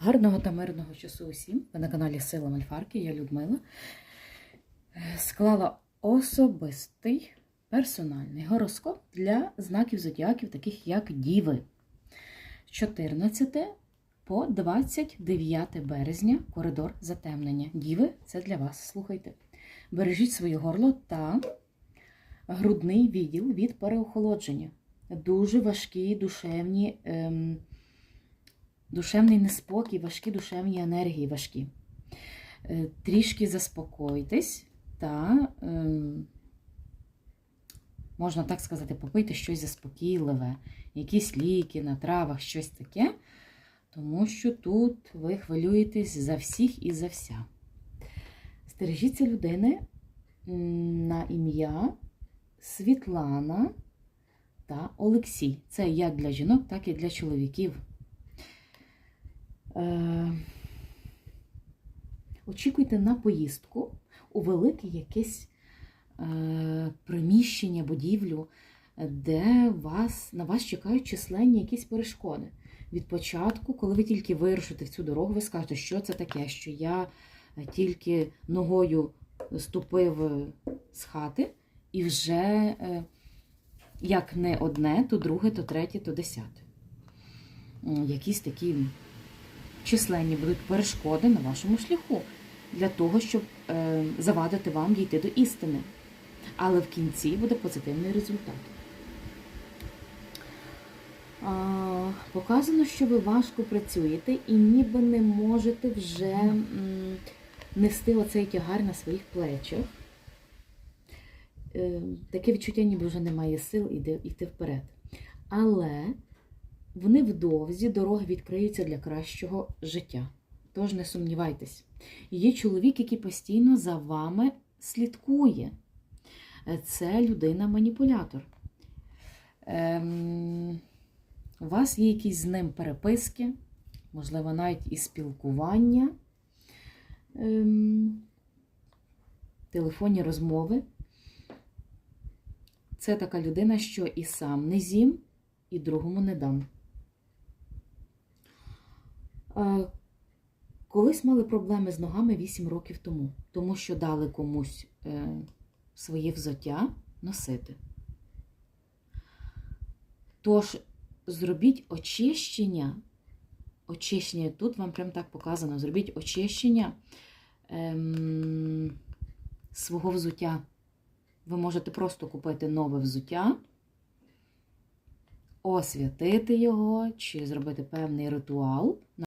Гарного та мирного часу усім. Ви на каналі Сила Мальфарки, я Людмила. Склала особистий персональний гороскоп для знаків зодіаків, таких як Діви. З 14 по 29 березня коридор затемнення. Діви, це для вас. Слухайте. Бережіть своє горло та грудний відділ від переохолодження. Дуже важкі душевні. Ем, душевний неспокій, важкі душевні енергії важкі. Е, Трішки заспокойтесь та, ем, можна так сказати, попийте щось заспокійливе, якісь ліки на травах, щось таке, тому що тут ви хвилюєтесь за всіх і за вся. Стережіться людини на ім'я Світлана та Олексій. Це як для жінок, так і для чоловіків. Е, очікуйте на поїздку у велике якесь е, приміщення, будівлю, де вас, на вас чекають численні якісь перешкоди. Від початку, коли ви тільки вирушите в цю дорогу, ви скажете, що це таке, що я тільки ногою ступив е, з хати, і вже е, як не одне, то друге, то третє, то десяте. Якісь такі численні будуть перешкоди на вашому шляху для того, щоб е, завадити вам дійти до істини. Але в кінці буде позитивний результат. Показано, що ви важко працюєте і ніби не можете вже нести оцей тягар на своїх плечах. Е, таке відчуття, ніби вже немає сил йти вперед. Але в невдовзі дороги відкриються для кращого життя. Тож не сумнівайтесь. Є чоловік, який постійно за вами слідкує. Е, Це людина-маніпулятор. Ем, у вас є якісь з ним переписки, можливо, навіть і спілкування, ем, телефонні розмови. Це така людина, що і сам не з'їм, і другому не дам. Е, Колись мали проблеми з ногами 8 років тому, тому що дали комусь е, своє взуття носити. Тож, зробіть очищення, очищення, тут вам прям так показано, зробіть очищення ем, свого взуття. Ви можете просто купити нове взуття, освятити його, чи зробити певний ритуал.